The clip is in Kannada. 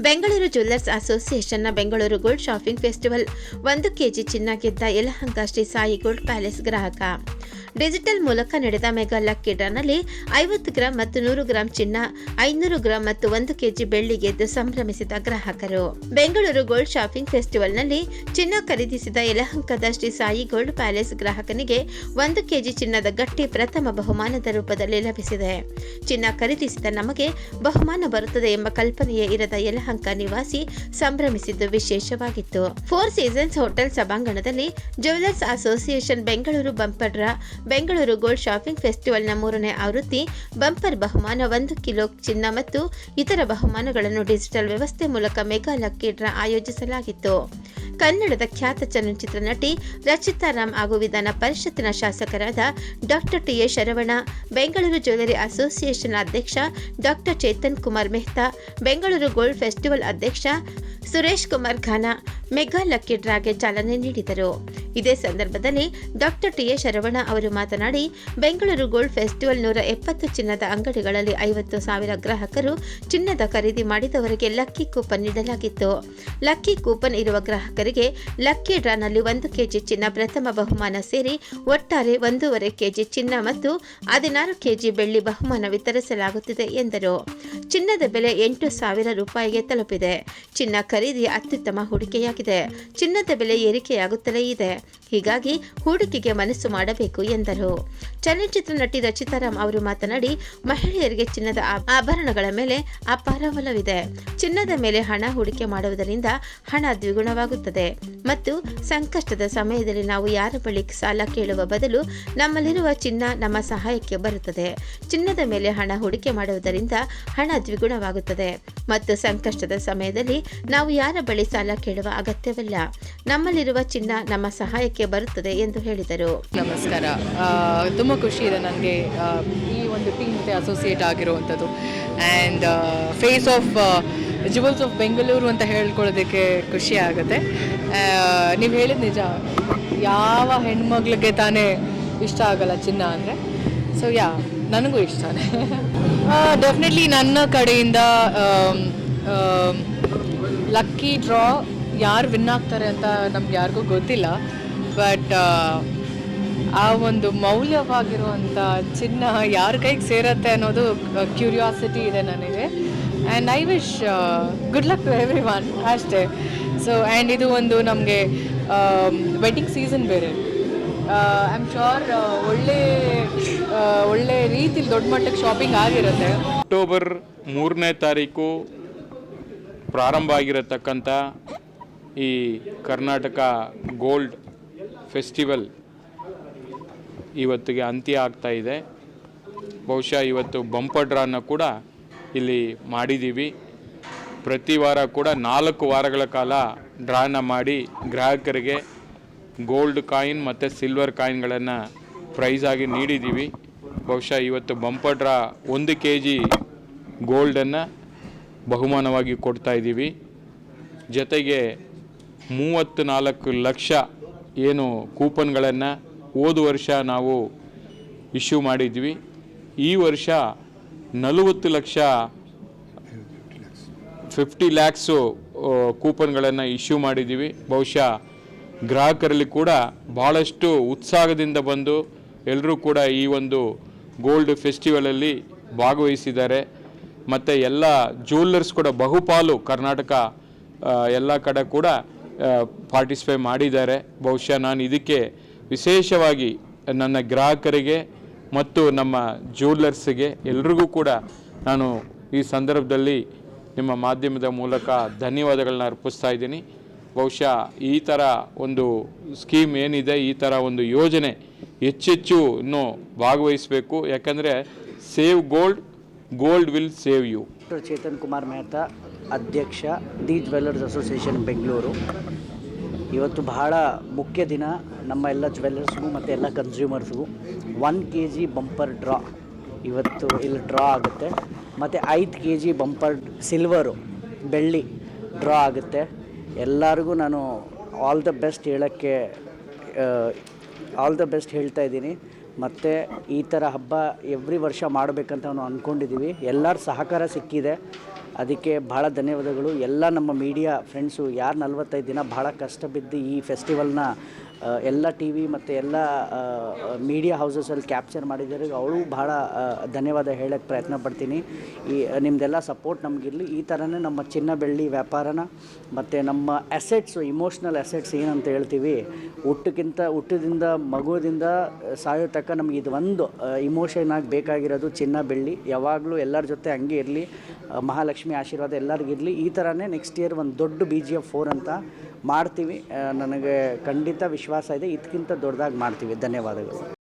ಬೆಂಗಳೂರು ಜ್ಯುವೆಲ್ಲರ್ಸ್ ಅಸೋಸಿಯೇಷನ್ನ ಬೆಂಗಳೂರು ಗೋಲ್ಡ್ ಶಾಪಿಂಗ್ ಫೆಸ್ಟಿವಲ್ ಒಂದು ಕೆಜಿ ಚಿನ್ನ ಗೆದ್ದ ಯಲಹಂಕ ಶ್ರೀ ಸಾಯಿ ಗೋಲ್ಡ್ ಪ್ಯಾಲೇಸ್ ಗ್ರಾಹಕ. ಡಿಜಿಟಲ್ ಮೂಲಕ ನಡೆದ ಮೆಗಾ ಲಕ್ಕಿ ಡ್ರಾನಲ್ಲಿ ಐವತ್ತು ಗ್ರಾಂ ಮತ್ತು ನೂರು ಗ್ರಾಂ ಚಿನ್ನ, ಐನೂರು ಗ್ರಾಂ ಮತ್ತು ಒಂದು ಕೆಜಿ ಬೆಳ್ಳಿ ಗೆದ್ದು ಸಂಭ್ರಮಿಸಿದ ಗ್ರಾಹಕರು. ಬೆಂಗಳೂರು ಗೋಲ್ಡ್ ಶಾಪಿಂಗ್ ಫೆಸ್ಟಿವಲ್ನಲ್ಲಿ ಚಿನ್ನ ಖರೀದಿಸಿದ ಯಲಹಂಕದ ಶ್ರೀ ಸಾಯಿ ಗೋಲ್ಡ್ ಪ್ಯಾಲೇಸ್ ಗ್ರಾಹಕನಿಗೆ ಒಂದು ಕೆಜಿ ಚಿನ್ನದ ಗಟ್ಟಿ ಪ್ರಥಮ ಬಹುಮಾನದ ರೂಪದಲ್ಲಿ ಲಭಿಸಿದೆ. ಚಿನ್ನ ಖರೀದಿಸಿದ ನಮಗೆ ಬಹುಮಾನ ಬರುತ್ತದೆ ಎಂಬ ಕಲ್ಪನೆಯೇ ಇರದ ಯಲಹಂಕ ನಿವಾಸಿ ಸಂಭ್ರಮಿಸಿದ್ದು ವಿಶೇಷವಾಗಿತ್ತು. ಫೋರ್ ಸೀಸನ್ಸ್ ಹೋಟೆಲ್ ಸಭಾಂಗಣದಲ್ಲಿ jewellers association Bengaluru bumper draw Bengaluru gold shopping ಫೆಸ್ಟಿವಲ್ನ ಮೂರನೇ ಆವೃತ್ತಿ, ಬಂಪರ್ ಬಹುಮಾನ ಒಂದು ಕಿಲೋ ಚಿನ್ನ ಮತ್ತು ಇತರ ಬಹುಮಾನಗಳನ್ನು ಡಿಜಿಟಲ್ ವ್ಯವಸ್ಥೆ ಮೂಲಕ ಮೆಗಾ ಲಕ್ಕಿ ಡ್ರಾ ಆಯೋಜಿಸಲಾಗಿತ್ತು. ಕನ್ನಡದ ಖ್ಯಾತ ಚಲನಚಿತ್ರ ನಟಿ ರಚಿತಾ ರಾಮ್ ಹಾಗೂ ವಿಧಾನ ಪರಿಷತ್ತಿನ ಶಾಸಕರಾದ doctor T A Saravana, Bengaluru jewellery association ಅಧ್ಯಕ್ಷ doctor Chetan Kumar Mehta, Bengaluru gold festival ಅಧ್ಯಕ್ಷ ಸುರೇಶ್ ಕುಮಾರ್ ಖಾನಾ ಮೆಗಾ ಲಕ್ಕಿ ಡ್ರಾಗೆ ಚಾಲನೆ ನೀಡಿದರು. ಇದೇ ಸಂದರ್ಭದಲ್ಲಿ ಡಾಕ್ಟರ್ ಟಿ ಎ ಶರವಣ ಅವರು ಮಾತನಾಡಿ, ಬೆಂಗಳೂರು ಗೋಲ್ಡ್ ಫೆಸ್ಟಿವಲ್ ನೂರ ಎಪ್ಪತ್ತು ಚಿನ್ನದ ಅಂಗಡಿಗಳಲ್ಲಿ ಐವತ್ತು ಸಾವಿರ ಗ್ರಾಹಕರು ಚಿನ್ನದ ಖರೀದಿ ಮಾಡಿದವರಿಗೆ ಲಕ್ಕಿ ಕೂಪನ್ ನೀಡಲಾಗಿತ್ತು. ಲಕ್ಕಿ ಕೂಪನ್ ಇರುವ ಗ್ರಾಹಕರಿಗೆ ಲಕ್ಕಿ ಡ್ರಾನಲ್ಲಿ ಒಂದು ಕೆಜಿ ಚಿನ್ನ ಪ್ರಥಮ ಬಹುಮಾನ ಸೇರಿ ಒಟ್ಟಾರೆ ಒಂದೂವರೆ ಕೆಜಿ ಚಿನ್ನ ಮತ್ತು ಹದಿನಾರು ಕೆಜಿ ಬೆಳ್ಳಿ ಬಹುಮಾನ ವಿತರಿಸಲಾಗುತ್ತಿದೆ ಎಂದರು. ಚಿನ್ನದ ಬೆಲೆ ಎಂಟು ಸಾವಿರ ರೂಪಾಯಿಗೆ ತಲುಪಿದೆ. ಚಿನ್ನ ಖರೀದಿ ಅತ್ಯುತ್ತಮ ಹೂಡಿಕೆಯಾಗಿದೆ. ಚಿನ್ನದ ಬೆಲೆ ಏರಿಕೆಯಾಗುತ್ತಲೇ ಇದೆ. ಹೀಗಾಗಿ ಹೂಡಿಕೆಗೆ ಮನಸ್ಸು ಮಾಡಬೇಕು ಎಂದರು. ಚಲನಚಿತ್ರ ನಟಿ ರಚಿತಾರಾಮ್ ಅವರು ಮಾತನಾಡಿ, ಮಹಿಳೆಯರಿಗೆ ಚಿನ್ನದ ಆಭರಣಗಳ ಮೇಲೆ ಅಪಾರ ಒಲವಿದೆ. ಚಿನ್ನದ ಮೇಲೆ ಹಣ ಹೂಡಿಕೆ ಮಾಡುವುದರಿಂದ ಹಣ ದ್ವಿಗುಣವಾಗುತ್ತದೆ. ಮತ್ತು ಸಂಕಷ್ಟದ ಸಮಯದಲ್ಲಿ ನಾವು ಯಾರ ಬಳಿ ಸಾಲ ಕೇಳುವ ಬದಲು ನಮ್ಮಲ್ಲಿರುವ ಚಿನ್ನ ನಮ್ಮ ಸಹಾಯಕ್ಕೆ ಬರುತ್ತದೆ. ಚಿನ್ನದ ಮೇಲೆ ಹಣ ಹೂಡಿಕೆ ಮಾಡುವುದರಿಂದ ಹಣ ದ್ವಿಗುಣವಾಗುತ್ತದೆ. ಮತ್ತು ಸಂಕಷ್ಟದ ಸಮಯದಲ್ಲಿ ನಾವು ಯಾರ ಬಳಿ ಸಾಲ ಕೇಳುವ ಅಗತ್ಯವಿಲ್ಲ. ನಮ್ಮಲ್ಲಿರುವ ಚಿನ್ನ ನಮ್ಮ ಸಹಾಯಕ್ಕೆ ಬರುತ್ತದೆ ಎಂದು ಹೇಳಿದರು. ನಮಸ್ಕಾರ. ತುಂಬ ಖುಷಿ ಇದೆ ನನಗೆ ಈ ಒಂದು ಟೀಮ್ ಜೊತೆ ಅಸೋಸಿಯೇಟ್ ಆಗಿರುವಂಥದ್ದು. And face of jewels of Bengaluru ಅಂತ ಹೇಳ್ಕೊಳ್ಳೋದಕ್ಕೆ ಖುಷಿ ಆಗುತ್ತೆ. ನೀವು ಹೇಳಿದ ನಿಜ, ಯಾವ ಹೆಣ್ಮಗ್ಳಿಗೆ ತಾನೇ ಇಷ್ಟ ಆಗಲ್ಲ ಚಿನ್ನ ಅಂದರೆ. ಸೊ ಯಾ ನನಗೂ ಇಷ್ಟನೇ. ಡೆಫಿನೆಟ್ಲಿ ನನ್ನ ಕಡೆಯಿಂದ ಲಕ್ಕಿ ಡ್ರಾ ಯಾರು ವಿನ್ ಆಗ್ತಾರೆ ಅಂತ ನಮ್ಗೆ ಯಾರಿಗೂ ಗೊತ್ತಿಲ್ಲ. ಬಟ್ ಆ ಒಂದು ಮೌಲ್ಯವಾಗಿರುವಂಥ ಚಿನ್ನ ಯಾರ ಕೈಗೆ ಸೇರತ್ತೆ ಅನ್ನೋದು ಕ್ಯೂರಿಯಾಸಿಟಿ ಇದೆ ನನಗೆ. And I wish good luck to everyone ಅಷ್ಟೇ. ಸೊ ಆ್ಯಂಡ್ ಇದು ಒಂದು ನಮಗೆ ವೆಡ್ಡಿಂಗ್ ಸೀಸನ್ ಬೇರೆ. ಐ ಆಮ್ ಶೋರ್ ಒಳ್ಳೆ ಒಳ್ಳೆ ರೀತಿಲಿ ದೊಡ್ಡ ಮಟ್ಟಕ್ಕೆ ಶಾಪಿಂಗ್ ಆಗಿರುತ್ತೆ. ಅಕ್ಟೋಬರ್ ಮೂರನೇ ತಾರೀಕು ಪ್ರಾರಂಭ ಆಗಿರತಕ್ಕಂಥ ಈ ಕರ್ನಾಟಕ ಗೋಲ್ಡ್ ಫೆಸ್ಟಿವಲ್ ಇವತ್ತಿಗೆ ಅಂತ್ಯ ಆಗ್ತಾ ಇದೆ. ಬಹುಶಃ ಇವತ್ತು ಬಂಪರ್ ಡ್ರಾನ ಕೂಡ ಇಲ್ಲಿ ಮಾಡಿದ್ದೀವಿ ಪ್ರತಿ ವಾರ ಕೂಡ ನಾಲ್ಕು ವಾರಗಳ ಕಾಲ ಡ್ರಾನ ಮಾಡಿ ಗ್ರಾಹಕರಿಗೆ ಗೋಲ್ಡ್ ಕಾಯಿನ್ ಮತ್ತು ಸಿಲ್ವರ್ ಕಾಯಿನ್ಗಳನ್ನು ಪ್ರೈಸ್ ಆಗಿ ನೀಡಿದ್ದೀವಿ ಬಹುಶಃ ಇವತ್ತು ಬಂಪರ್ ಡ್ರಾ ಒಂದು ಕೆ ಜಿ ಗೋಲ್ಡನ್ನು ಬಹುಮಾನವಾಗಿ ಕೊಡ್ತಾ ಇದ್ದೀವಿ ಜೊತೆಗೆ ಮೂವತ್ತು ನಾಲ್ಕು ಲಕ್ಷ ಏನು ಕೂಪನ್ಗಳನ್ನು ಹೋದ ವರ್ಷ ನಾವು ಇಶ್ಯೂ ಮಾಡಿದ್ವಿ. ಈ ವರ್ಷ ನಲವತ್ತು ಲಕ್ಷ ಫಿಫ್ಟಿ ಲ್ಯಾಕ್ಸು ಕೂಪನ್ಗಳನ್ನು ಇಶ್ಯೂ ಮಾಡಿದ್ದೀವಿ. ಬಹುಶಃ ಗ್ರಾಹಕರಲ್ಲಿ ಕೂಡ ಭಾಳಷ್ಟು ಉತ್ಸಾಹದಿಂದ ಬಂದು ಎಲ್ಲರೂ ಕೂಡ ಈ ಒಂದು ಗೋಲ್ಡ್ ಫೆಸ್ಟಿವಲಲ್ಲಿ ಭಾಗವಹಿಸಿದ್ದಾರೆ. ಮತ್ತು ಎಲ್ಲ ಜ್ಯುವೆಲ್ಲರ್ಸ್ ಕೂಡ ಬಹುಪಾಲು ಕರ್ನಾಟಕ ಎಲ್ಲ ಕಡೆ ಕೂಡ ಪಾರ್ಟಿಸಿಪೇಟ್ ಮಾಡಿದ್ದಾರೆ. ಬಹುಶಃ ನಾನು ಇದಕ್ಕೆ ವಿಶೇಷವಾಗಿ ನನ್ನ ಗ್ರಾಹಕರಿಗೆ ಮತ್ತು ನಮ್ಮ ಜ್ಯುವೆಲ್ಲರ್ಸ್ಗೆ ಎಲ್ರಿಗೂ ಕೂಡ ನಾನು ಈ ಸಂದರ್ಭದಲ್ಲಿ ನಿಮ್ಮ ಮಾಧ್ಯಮದ ಮೂಲಕ ಧನ್ಯವಾದಗಳನ್ನ ಅರ್ಪಿಸ್ತಾ ಇದ್ದೀನಿ. ಬಹುಶಃ ಈ ಥರ ಒಂದು ಸ್ಕೀಮ್ ಏನಿದೆ, ಈ ಥರ ಒಂದು ಯೋಜನೆ ಹೆಚ್ಚೆಚ್ಚು ಇನ್ನೂ ಭಾಗವಹಿಸಬೇಕು. ಯಾಕಂದರೆ save gold gold will save you. Doctor Chetan Kumar Mehta, ಅಧ್ಯಕ್ಷ ದಿ ಜ್ಯುವೆಲ್ಲರ್ಸ್ ಅಸೋಸಿಯೇಷನ್ ಬೆಂಗಳೂರು. ಇವತ್ತು ಬಹಳ ಮುಖ್ಯ ದಿನ ನಮ್ಮ ಎಲ್ಲ ಜ್ಯುವೆಲ್ಲರ್ಸ್ಗೂ ಮತ್ತು ಎಲ್ಲ ಕನ್ಸ್ಯೂಮರ್ಸ್ಗೂ one K G bumper draw ಇವತ್ತು ಇಲ್ಲಿ ಡ್ರಾ ಆಗುತ್ತೆ. ಮತ್ತು ಐದು ಕೆ ಜಿ ಬಂಪರ್ ಸಿಲ್ವರು ಬೆಳ್ಳಿ ಡ್ರಾ ಆಗುತ್ತೆ. ಎಲ್ಲರಿಗೂ ನಾನು ಆಲ್ ದ ಬೆಸ್ಟ್ ಹೇಳೋಕ್ಕೆ ಆಲ್ ದ ಬೆಸ್ಟ್ ಹೇಳ್ತಾ ಇದ್ದೀನಿ. ಮತ್ತು ಈ ಥರ ಹಬ್ಬ ಎವ್ರಿ ವರ್ಷ ಮಾಡಬೇಕಂತ ನಾವು ಅಂದ್ಕೊಂಡಿದ್ದೀವಿ ಎಲ್ಲರ ಸಹಕಾರ ಸಿಕ್ಕಿದೆ. ಅದಕ್ಕೆ ಭಾಳ ಧನ್ಯವಾದಗಳು. ಎಲ್ಲ ನಮ್ಮ ಮೀಡಿಯಾ ಫ್ರೆಂಡ್ಸು, ಯಾರು ನಲ್ವತ್ತೈದು ದಿನ ಭಾಳ ಕಷ್ಟ ಬಿದ್ದು ಈ ಫೆಸ್ಟಿವಲ್ನ ಎಲ್ಲ ಟಿ ವಿ ಮತ್ತು ಎಲ್ಲ ಮೀಡಿಯಾ ಹೌಸಸಲ್ಲಿ ಕ್ಯಾಪ್ಚರ್ ಮಾಡಿದ್ದಾರೆ. ಅವಳು ಭಾಳ ಧನ್ಯವಾದ ಹೇಳೋಕ್ಕೆ ಪ್ರಯತ್ನ ಪಡ್ತೀನಿ. ಈ ನಿಮ್ಮದೆಲ್ಲ ಸಪೋರ್ಟ್ ನಮಗಿರಲಿ. ಈ ಥರನೇ ನಮ್ಮ ಚಿನ್ನ ಬೆಳ್ಳಿ ವ್ಯಾಪಾರನ ಮತ್ತು ನಮ್ಮ ಅಸೆಟ್ಸು ಇಮೋಷ್ನಲ್ ಅಸೆಟ್ಸ್ ಏನಂತ ಹೇಳ್ತೀವಿ, ಹುಟ್ಟಕ್ಕಿಂತ ಹುಟ್ಟದಿಂದ ಮಗುದಿಂದ ಸಾಯೋ ತಕ್ಕ ನಮಗೆ ಇದು ಒಂದು ಇಮೋಷನ್ ಆಗಿ ಬೇಕಾಗಿರೋದು ಚಿನ್ನ ಬೆಳ್ಳಿ ಯಾವಾಗಲೂ ಎಲ್ಲರ ಜೊತೆ ಹಂಗೆ ಇರಲಿ. ಮಹಾಲಕ್ಷ್ಮಿ ಆಶೀರ್ವಾದ ಎಲ್ಲರಿಗಿರಲಿ. ಈ ಥರನೇ ನೆಕ್ಸ್ಟ್ ಇಯರ್ ಒಂದು ದೊಡ್ಡ ಬಿ ಜಿ ಎಫ್ ಫೋರ್ ಅಂತ ಮಾಡ್ತೀವಿ. ನನಗೆ ಖಂಡಿತ ವಿಶ್ವಾಸ ಇದೆ. ಇದಕ್ಕಿಂತ ದೊಡ್ಡದಾಗಿ ಮಾಡ್ತೀವಿ. ಧನ್ಯವಾದಗಳು.